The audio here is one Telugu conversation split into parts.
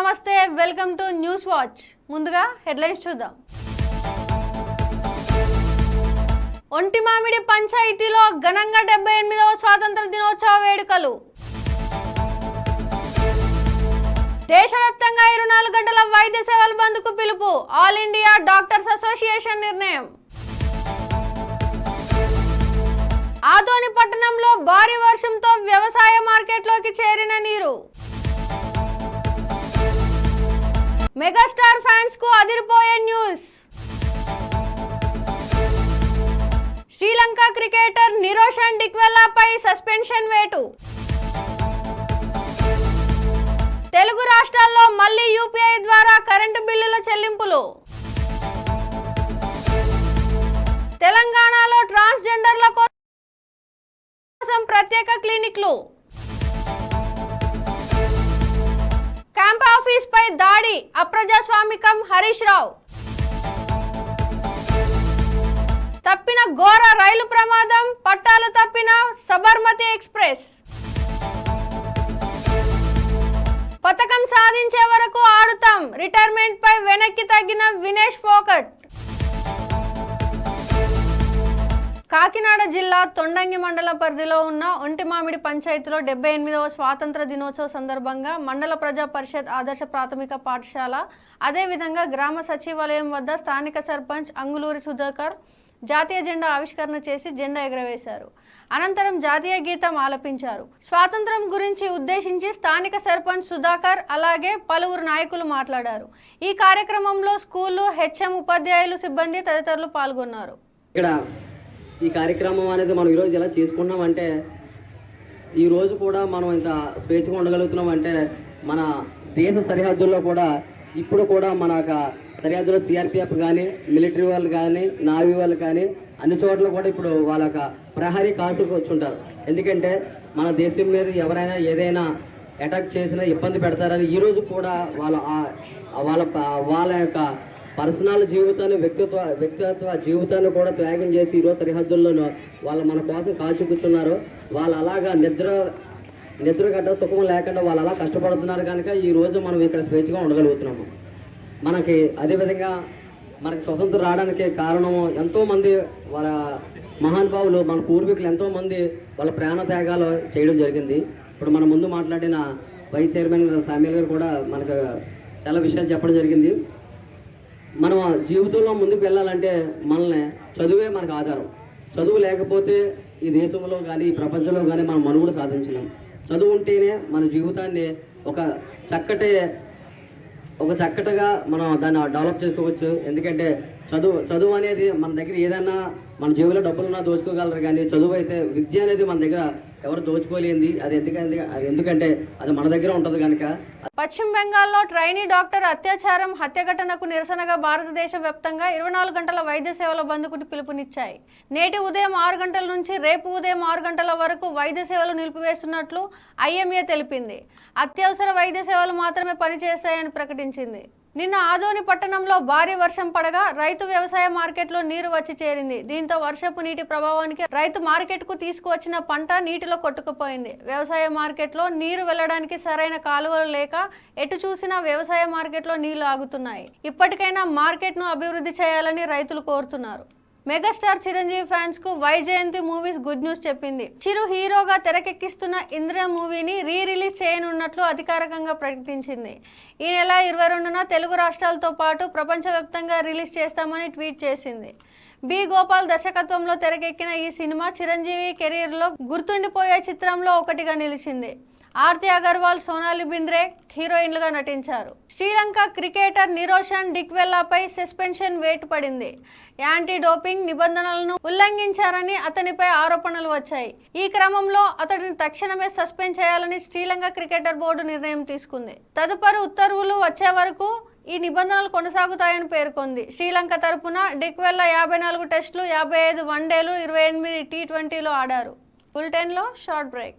నమస్తే వెల్కమ్ టు న్యూస్ వాచ్. ముందుగా హెడ్లైన్స్ చూద్దాం. ఒంటి మామిడి పంచాయతీలో ఘనంగా డెబ్బై ఎనిమిదవ స్వాతంత్ర దినోత్సవ వేడుకలు. దేశవ్యాప్తంగా ఇరవై నాలుగు గంటల వైద్య సేవల బంద్కు పిలుపు. ఆల్ ఇండియా డాక్టర్స్ అసోసియేషన్ నిర్ణయం. ఆదోని పట్టణంలో భారీ వర్షంతో వ్యవసాయ మార్కెట్లోకి చేరిన నీరు. మెగాస్టార్ ఫ్యాన్స్కు అదిరిపోయే న్యూస్. శ్రీలంక క్రికెటర్ నిరోషన్ డిక్వెల్లాపై సస్పెన్షన్ వేటు. తెలుగు రాష్ట్రాల్లో మళ్ళీ యూపీఐ ద్వారా కరెంటు బిల్లుల చెల్లింపులు. తెలంగాణలో ట్రాన్స్జెండర్ల కోసం ప్రత్యేక క్లినిక్లు. దాడి అప్రజాస్వామికం హరీష్ రావు. తప్పిన ఘోర రైలు ప్రమాదం పట్టాలు తప్పిన సబర్మతి ఎక్స్ప్రెస్. పథకం సాధించే వరకు ఆడుతాం. రిటైర్మెంట్ పై వెనక్కి తగ్గిన వినేష్ ఫోకట్ కాకినాడ జిల్లా తొండంగి మండల పరిధిలో ఉన్న ఒంటిమామిడి పంచాయతీలో డెబ్బై ఎనిమిదవ స్వాతంత్ర దినోత్సవ సందర్భంగా మండల ప్రజా పరిషత్ ఆదర్శ ప్రాథమిక పాఠశాల అదేవిధంగా గ్రామ సచివాలయం వద్ద స్థానిక సర్పంచ్ అంగులూరి సుధాకర్ జాతీయ జెండా ఆవిష్కరణ చేసి జెండా ఎగరవేశారు. అనంతరం జాతీయ గీతం ఆలపించారు. స్వాతంత్రం గురించి ఉద్దేశించి స్థానిక సర్పంచ్ సుధాకర్ అలాగే పలువురు నాయకులు మాట్లాడారు. ఈ కార్యక్రమంలో స్కూలు హెచ్ఎం ఉపాధ్యాయులు సిబ్బంది తదితరులు పాల్గొన్నారు. ఇక్కడ ఈ కార్యక్రమం అనేది మనం ఈరోజు ఎలా చేసుకున్నాం అంటే ఈరోజు కూడా మనం ఇంత స్వేచ్ఛగా ఉండగలుగుతున్నాం అంటే మన దేశ సరిహద్దుల్లో కూడా ఇప్పుడు కూడా మన యొక్క సరిహద్దులో సిఆర్పిఎఫ్ కానీ మిలిటరీ వాళ్ళు కానీ నావీ వాళ్ళు కానీ అన్ని చోట్ల కూడా ఇప్పుడు వాళ్ళ యొక్క ప్రహరీ కాసుకు వచ్చుంటారు ఎందుకంటే మన దేశం మీద ఎవరైనా ఏదైనా అటాక్ చేసినా ఇబ్బంది పెడతారని ఈరోజు కూడా వాళ్ళ వాళ్ళ వాళ్ళ యొక్క పర్సనల్ జీవితాన్ని వ్యక్తిత్వ వ్యక్తిత్వ జీవితాన్ని కూడా త్యాగం చేసి ఈరోజు సరిహద్దుల్లోనూ వాళ్ళు మన కోసం కాచి కూర్చున్నారు. వాళ్ళు అలాగా నిద్ర నిద్ర గడ్డ సుఖం లేకుండా వాళ్ళు అలా కష్టపడుతున్నారు కనుక ఈరోజు మనం ఇక్కడ స్వేచ్ఛగా ఉండగలుగుతున్నాము. మనకి అదేవిధంగా మనకి స్వతంత్రం రావడానికి కారణము ఎంతోమంది వాళ్ళ మహానుభావులు మన పూర్వీకులు ఎంతోమంది వాళ్ళ ప్రాణ త్యాగాలు చేయడం జరిగింది. ఇప్పుడు మన ముందు మాట్లాడిన వైస్ చైర్మన్ సామ్యుల్ గారు కూడా మనకు చాలా విషయాలు చెప్పడం జరిగింది. మనం జీవితంలో ముందుకు వెళ్ళాలంటే మనల్ని చదువే మనకు ఆధారం. చదువు లేకపోతే ఈ దేశంలో కానీ ఈ ప్రపంచంలో కానీ మనం మనుగడ సాధించలేం. చదువు ఉంటేనే మన జీవితాన్ని ఒక చక్కటి ఒక చక్కటిగా మనం దాన్ని డెవలప్ చేసుకోవచ్చు. ఎందుకంటే చదువు చదువు అనేది మన దగ్గర ఏదైనా మన జేబులో డబ్బులున్నా దోచుకోగలరు కానీ చదువు అయితే విద్య అనేది మన దగ్గర ఎవరు దోచుకోలేంది అది ఎందుకంటే అది ఎందుకంటే అది మన దగ్గర ఉంటుంది కనుక పశ్చిమ బెంగాల్లో ట్రైనీ డాక్టర్ అత్యాచారం హత్య ఘటనకు నిరసనగా భారతదేశ వ్యాప్తంగా ఇరవై నాలుగు గంటల వైద్య సేవల బంద్కు పిలుపునిచ్చాయి. నేటి ఉదయం ఆరు గంటల నుంచి రేపు ఉదయం ఆరు గంటల వరకు వైద్య సేవలు నిలిపివేస్తున్నట్లు ఐఎంఏ తెలిపింది. అత్యవసర వైద్య సేవలు మాత్రమే పనిచేస్తాయని ప్రకటించింది. నిన్న ఆదోని పట్టణంలో భారీ వర్షం పడగా రైతు వ్యవసాయ మార్కెట్లో నీరు వచ్చి చేరింది. దీంతో వర్షపు నీటి ప్రభావానికి రైతు మార్కెట్కు తీసుకువచ్చిన పంట నీటిలో కొట్టుకుపోయింది. వ్యవసాయ మార్కెట్లో నీరు వెళ్ళడానికి సరైన కాలువలు లేక ఎటు చూసినా వ్యవసాయ మార్కెట్లో నీళ్ళు ఆగుతున్నాయి. ఇప్పటికైనా మార్కెట్ను అభివృద్ధి చేయాలని రైతులు కోరుతున్నారు. మెగాస్టార్ చిరంజీవి ఫ్యాన్స్కు వైజయంతి మూవీస్ గుడ్ న్యూస్ చెప్పింది. చిరు హీరోగా తెరకెక్కిస్తున్న ఇంద్ర మూవీని రీ రిలీజ్ చేయనున్నట్లు అధికారికంగా ప్రకటించింది. ఈ నెల ఇరవై రెండున తెలుగు రాష్ట్రాలతో పాటు ప్రపంచవ్యాప్తంగా రిలీజ్ చేస్తామని ట్వీట్ చేసింది. బి గోపాల్ దర్శకత్వంలో తెరకెక్కిన ఈ సినిమా చిరంజీవి కెరీర్లో గుర్తుండిపోయే చిత్రంలో ఒకటిగా నిలిచింది. ఆర్తి అగర్వాల్ సోనాలి బింద్రే హీరోయిన్లుగా నటించారు. శ్రీలంక క్రికెటర్ నిరోషన్ డిక్వెల్లాపై సస్పెన్షన్ వేటు పడింది. యాంటీ డోపింగ్ నిబంధనలను ఉల్లంఘించారని అతనిపై ఆరోపణలు వచ్చాయి. ఈ క్రమంలో అతడిని తక్షణమే సస్పెండ్ చేయాలని శ్రీలంక క్రికెటర్ బోర్డు నిర్ణయం తీసుకుంది. తదుపరి ఉత్తర్వులు వచ్చే వరకు ఈ నిబంధనలు కొనసాగుతాయని పేర్కొంది. శ్రీలంక తరపున డిక్వెల్లా యాభై నాలుగు టెస్టులు యాభై ఐదు వన్డేలు ఇరవై ఎనిమిది టీ ట్వంటీలో ఆడారు. బులెటిన్లో షార్ట్ బ్రేక్.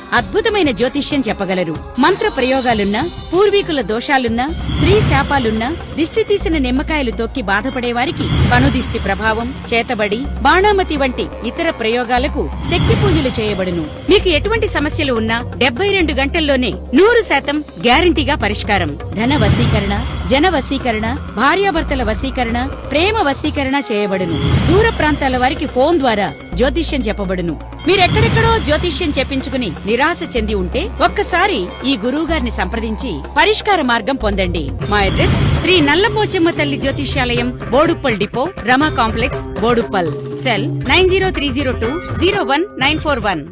అద్భుతమైన జ్యోతిష్యం చెప్పగలరు. మంత్ర ప్రయోగాలున్నా పూర్వీకుల దోషాలున్నా స్త్రీ శాపాలున్నా దిష్టి తీసిన నిమ్మకాయలు తొక్కి బాధపడే వారికి కనుదిష్టి ప్రభావం చేతబడి బాణామతి వంటి ఇతర ప్రయోగాలకు శక్తి పూజలు చేయబడును. మీకు ఎటువంటి సమస్యలు ఉన్నా డెబ్బై రెండు గంటల్లోనే నూరు శాతం గ్యారంటీగా పరిష్కారం. ధన వశీకరణ జన వశీకరణ భార్యాభర్తల వశీకరణ ప్రేమ వశీకరణ చేయబడును. దూర ప్రాంతాల వారికి ఫోన్ ద్వారా జ్యోతిష్యం చెప్పబడును. మీరెక్కడెక్కడో జ్యోతిష్యం చెప్పించుకుని నిరాశ చెంది ఉంటే ఒక్కసారి ఈ గురువు గారిని సంప్రదించి పరిష్కార మార్గం పొందండి. మా అడ్రస్ శ్రీ నల్లమోచమ్మ తల్లి జ్యోతిష్యాలయం Boduppal depot Rama complex Boduppal. Cell nine zero three zero two zero one nine four one.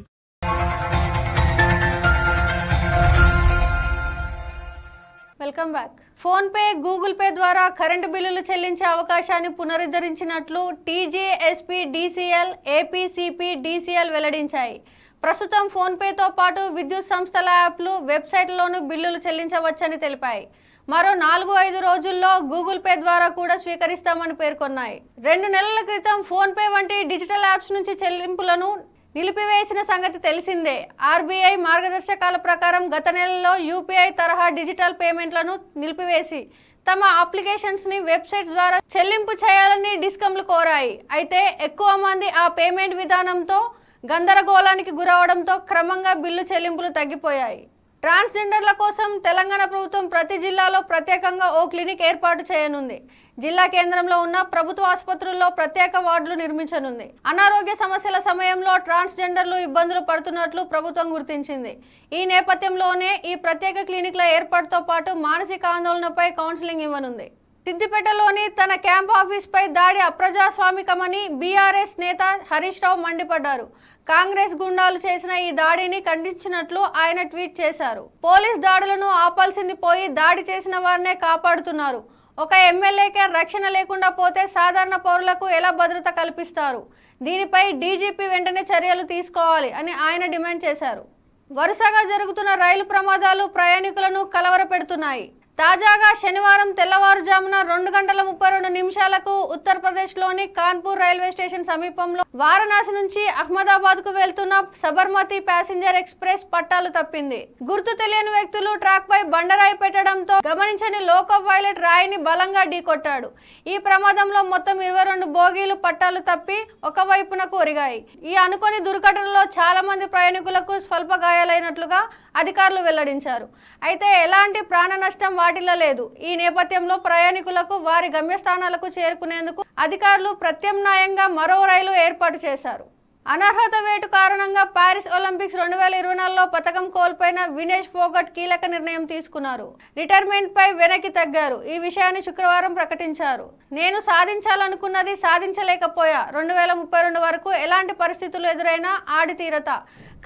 Welcome back PhonePe Google Pay ద్వారా కరెంటు బిల్లులు చెల్లించే అవకాశాన్ని పునరుద్ధరించినట్లు టీజేఎస్పీ డీసీఎల్ ఏపీసీపీ డీసీఎల్ వెల్లడించాయి. ప్రస్తుతం ఫోన్ పేతో పాటు విద్యుత్ సంస్థల యాప్లు వెబ్సైట్లోనూ బిల్లులు చెల్లించవచ్చని తెలిపాయి. మరో నాలుగు ఐదు రోజుల్లో గూగుల్ పే ద్వారా కూడా స్వీకరిస్తామని పేర్కొన్నాయి. రెండు నెలల క్రితం ఫోన్ పే వంటి డిజిటల్ యాప్స్ నుంచి చెల్లింపులను నిలిపివేసిన సంగతి తెలిసిందే. ఆర్బీఐ మార్గదర్శకాల ప్రకారం గత నెలలో యూపీఐ తరహా డిజిటల్ పేమెంట్లను నిలిపివేసి తమ అప్లికేషన్స్ని వెబ్సైట్ వెబ్సైట్స్ ద్వారా చెల్లింపు చేయాలని డిస్కంలు కోరాయి. అయితే ఎక్కువ మంది ఆ పేమెంట్ విధానంతో గందరగోళానికి గురవడంతో క్రమంగా బిల్లు చెల్లింపులు తగ్గిపోయాయి. ట్రాన్స్జెండర్ల కోసం తెలంగాణ ప్రభుత్వం ప్రతి జిల్లాలో ప్రత్యేకంగా ఓ క్లినిక్ ఏర్పాటు చేయనుంది. జిల్లా కేంద్రంలో ఉన్న ప్రభుత్వ ఆసుపత్రుల్లో ప్రత్యేక వార్డులు నిర్మించనుంది. అనారోగ్య సమస్యల సమయంలో ట్రాన్స్జెండర్లు ఇబ్బందులు పడుతున్నట్లు ప్రభుత్వం గుర్తించింది. ఈ నేపథ్యంలోనే ఈ ప్రత్యేక క్లినిక్ల ఏర్పాటుతో పాటు మానసిక ఆందోళనపై కౌన్సిలింగ్ ఇవ్వనుంది. సిద్దిపేటలోని తన క్యాంప్ ఆఫీస్పై దాడి అప్రజాస్వామికమని బీఆర్ఎస్ నేత హరీష్ రావు మండిపడ్డారు. కాంగ్రెస్ గుండాలు చేసిన ఈ దాడిని ఖండించినట్లు ఆయన ట్వీట్ చేశారు. పోలీస్ దాడులను ఆపాల్సింది పోయి దాడి చేసిన వారినే కాపాడుతున్నారు. ఒక ఎమ్మెల్యేకే రక్షణ లేకుండా పోతే సాధారణ పౌరులకు ఎలా భద్రత కల్పిస్తారు? దీనిపై డీజీపీ వెంటనే చర్యలు తీసుకోవాలి అని ఆయన డిమాండ్ చేశారు. వరుసగా జరుగుతున్న రైలు ప్రమాదాలు ప్రయాణికులను కలవరపెడుతున్నాయి. తాజాగా శనివారం తెల్లవారుజామున రెండు గంటల ముప్పై రెండు నిమిషాలకు ఉత్తరప్రదేశ్లోని కాన్పూర్ రైల్వే స్టేషన్ సమీపంలో వారణాసి నుంచి అహ్మదాబాద్కు వెళ్తున్న సబర్మతి ప్యాసింజర్ ఎక్స్ప్రెస్ పట్టాలు తప్పింది. గుర్తు తెలియని వ్యక్తులు ట్రాక్ పై బండరాయి పెట్టడంతో గమనించని లోకో పైలట్ రాయిని బలంగా ఢీకొట్టాడు. ఈ ప్రమాదంలో మొత్తం ఇరవై రెండు బోగీలు పట్టాలు తప్పి ఒక వైపునకు ఒరిగాయి. ఈ అనుకోని దుర్ఘటనలో చాలా మంది ప్రయాణికులకు స్వల్ప గాయాలైనట్లుగా అధికారులు వెల్లడించారు. అయితే ఎలాంటి ప్రాణ నష్టం వాటిల్లో లేదు. ఈ నేపథ్యంలో ప్రయాణికులకు వారి గమ్యస్థానాలకు చేరుకునేందుకు అధికారులు ప్రత్యామ్నాయంగా మరో రైలు ఏర్పాటు చేశారు. అనర్హత వేటు కారణంగా పారిస్ ఒలింపిక్స్ రెండు వేల ఇరవై నాలుగులో పథకం కోల్పోయిన వినేష్ ఫోగట్ కీలక నిర్ణయం తీసుకున్నారు. రిటైర్మెంట్ పై వెనక్కి తగ్గారు. ఈ విషయాన్ని శుక్రవారం ప్రకటించారు. నేను సాధించాలనుకున్నది సాధించలేకపోయా. రెండు వేల ముప్పై రెండు వరకు ఎలాంటి పరిస్థితులు ఎదురైనా ఆడి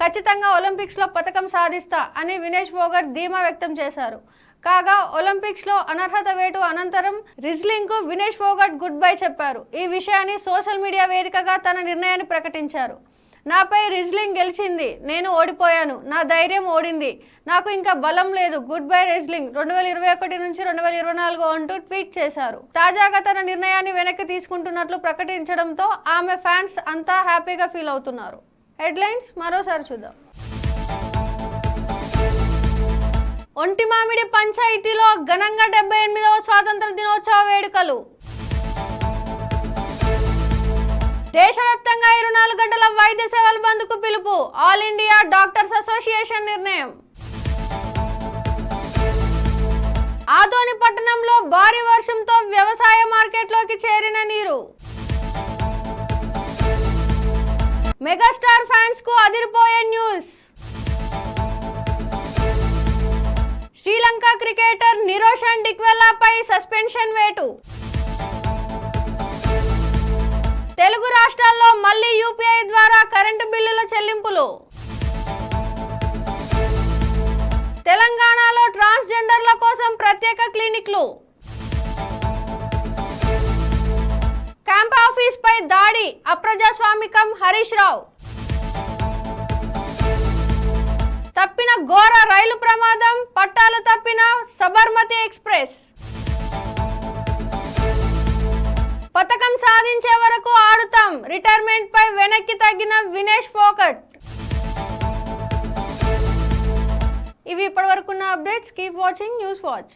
ఖచ్చితంగా ఒలింపిక్స్లో పథకం సాధిస్తా అని వినేష్ ఫోగట్ ధీమా వ్యక్తం చేశారు. కాగా ఒలింపిక్స్లో అనర్హత వేటు అనంతరం రిజ్లింగ్కు వినేష్ ఫోగట్ గుడ్ బై చెప్పారు. ఈ విషయాన్ని సోషల్ మీడియా వేదికగా తన నిర్ణయాన్ని ప్రకటించారు. నాపై రిజ్లింగ్ గెలిచింది. నేను ఓడిపోయాను. నా ధైర్యం ఓడింది. నాకు ఇంకా బలం లేదు. గుడ్ బై రెజ్లింగ్ రెండు వేల ఇరవై ఒకటి నుంచి రెండు వేల ఇరవై నాలుగు అంటూ ట్వీట్ చేశారు. తాజాగా తన నిర్ణయాన్ని వెనక్కి తీసుకుంటున్నట్లు ప్రకటించడంతో ఆమె ఫ్యాన్స్ అంతా హ్యాపీగా ఫీల్ అవుతున్నారు. హెడ్లైన్స్ మరోసారి చూద్దాం. ఒంటి మామిడి పంచాయతీలో ఘనంగా డెబ్బై ఎనిమిదవ స్వాతంత్ర దినోత్సవ వేడుకలు. దేశవ్యాప్తంగా ఇరవై నాలుగు గంటల వైద్య సేవల బంద్కు పిలుపు. ఆల్ ఇండియా డాక్టర్స్ అసోసియేషన్ నిర్ణయం. ఆదోని పట్టణంలో భారీ వర్షంతో వ్యవసాయ మార్కెట్లోకి చేరిన నీరు. మెగాస్టార్ ఫ్యాన్స్కు అదిరిపోయే న్యూస్. శ్రీలంక క్రికెటర్ నిరోషన్ డిక్వెల్లాపై సస్పెన్షన్ వేటు. తెలుగు రాష్ట్రాల్లో మళ్ళీ యూపీఐ ద్వారా కరెంటు బిల్లుల చెల్లింపులు. తెలంగాణలో ట్రాన్స్జెండర్ల కోసం ప్రత్యేక క్లినిక్లు. క్యాంప్ ఆఫీస్ పై దాడి అప్రజాస్వామికం హరీష్ రావు. ఘోర రైలు ప్రమాదం పట్టాలు తప్పిన సబర్మతి ఎక్స్ప్రెస్. పథకం సాధించే వరకు ఆడుతాం. రిటైర్మెంట్ పై వెనక్కి తగ్గిన వినేష్ పోకట్. ఇవి ఇప్పటివరకున్న updates. Keep watching. News watch.